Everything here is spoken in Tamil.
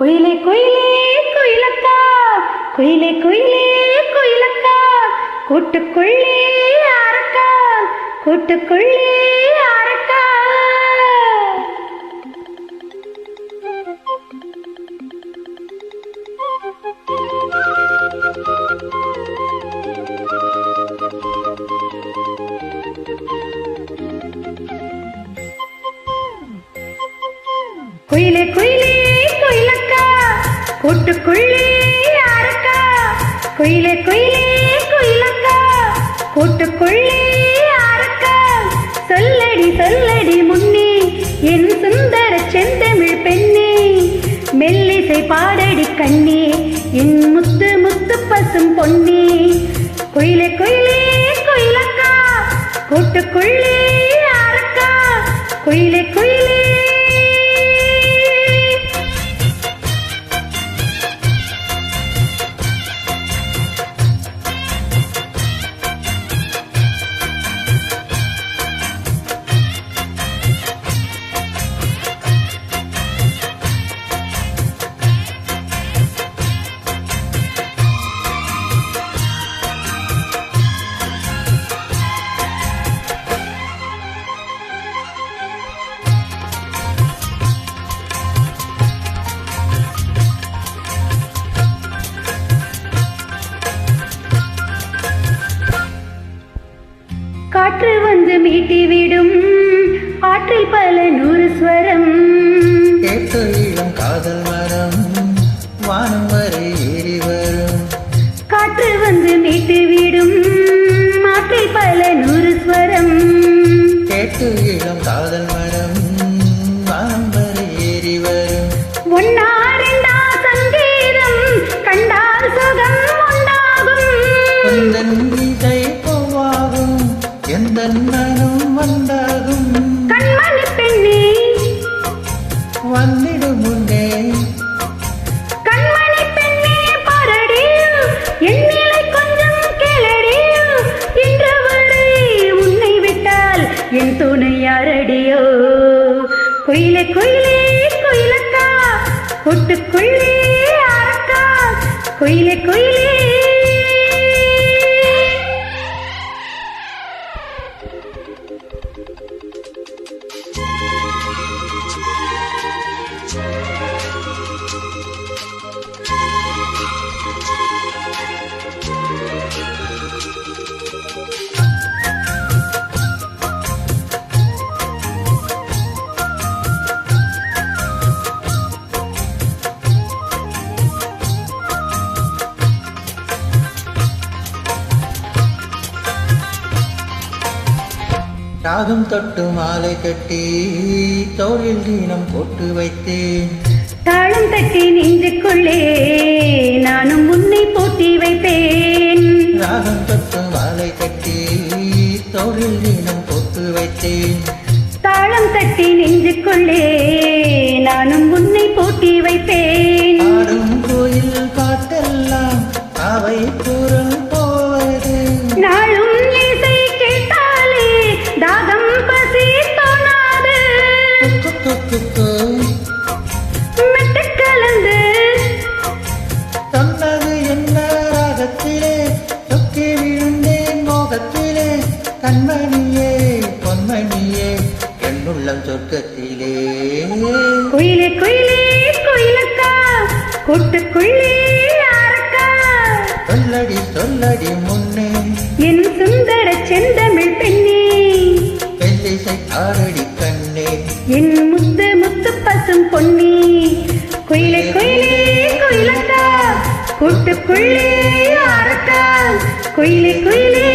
குயிலே குயிலே குயிலக்கா. குயிலே குயிலே குயிலக்கா. கூட்டுக்குள்ளே அரக்கா. கூட்டுக்குள்ளே அரக்கா. குயிலே குயிலே. கூட்டுக்குள்ளே அரக்கா குயிலே குயிலே குயிலக்கா கூட்டுக்குள்ளே அரக்கா சொல்லடி சொல்லடி முன்னே என் சுந்தர செந்தமிழ் பெண்ணே. மெல்லிசை பாடடி கண்ணே என் முத்து முத்து பசும் பொன்னே. குயிலே குயிலே குயிலக்கா கூட்டுக்குள்ளே அரக்கா குயிலே மீட்டிவிடும் ஆற்றில் பல நூறு ஸ்வரம். கேட்ட இளம் காதல் மரம் வானம் வரை ஏறி வரும். காற்று வந்து மீட்டிவிடும். ஆற்றில் பல நூறு ஸ்வரம். கேட்ட இளம் காதல் மரம் வந்திடும் முன்னே. கண்மணி பெண்ணே பாரடி என் கொஞ்சம் கேளடி. இன்று வரை உன்னை விட்டால் என் துணை யாரடியோ? குயிலே குயிலே குயிலக்கா கூட்டுக்குள்ளே அரக்கா குயிலே குயிலே ராகம் தொட்டு மாலை கட்டி தோளில் தீனம் போட்டு வைத்தேன். தாளம் தட்டி நெஞ்சுக்குள்ளே நானும் உன்னை போட்டி வைப்பேன். ராகம் தொட்டு மாலை கட்டி தோளில் தீனம் போட்டு வைத்தேன். தாளம் தட்டி நெஞ்சுக்குள்ளே கண்மணியே பொன்மணியே என்னுள்ளம் சொர்க்கத்திலே. குயிலே குயிலே குயிலக்கா கூட்டுக்குள்ளே சொல்லடி சொல்லடி முன்னே. என் சுந்தர செந்தமிழ் பெண்ணே. வெள்ளிசை ஆரடி கண்ணே. என் முத்து முத்து பசும் பொன்னி. குயிலே குயிலே குயிலக்கா கூட்டுக்குள்ளே அரக்கா குயிலே குயிலே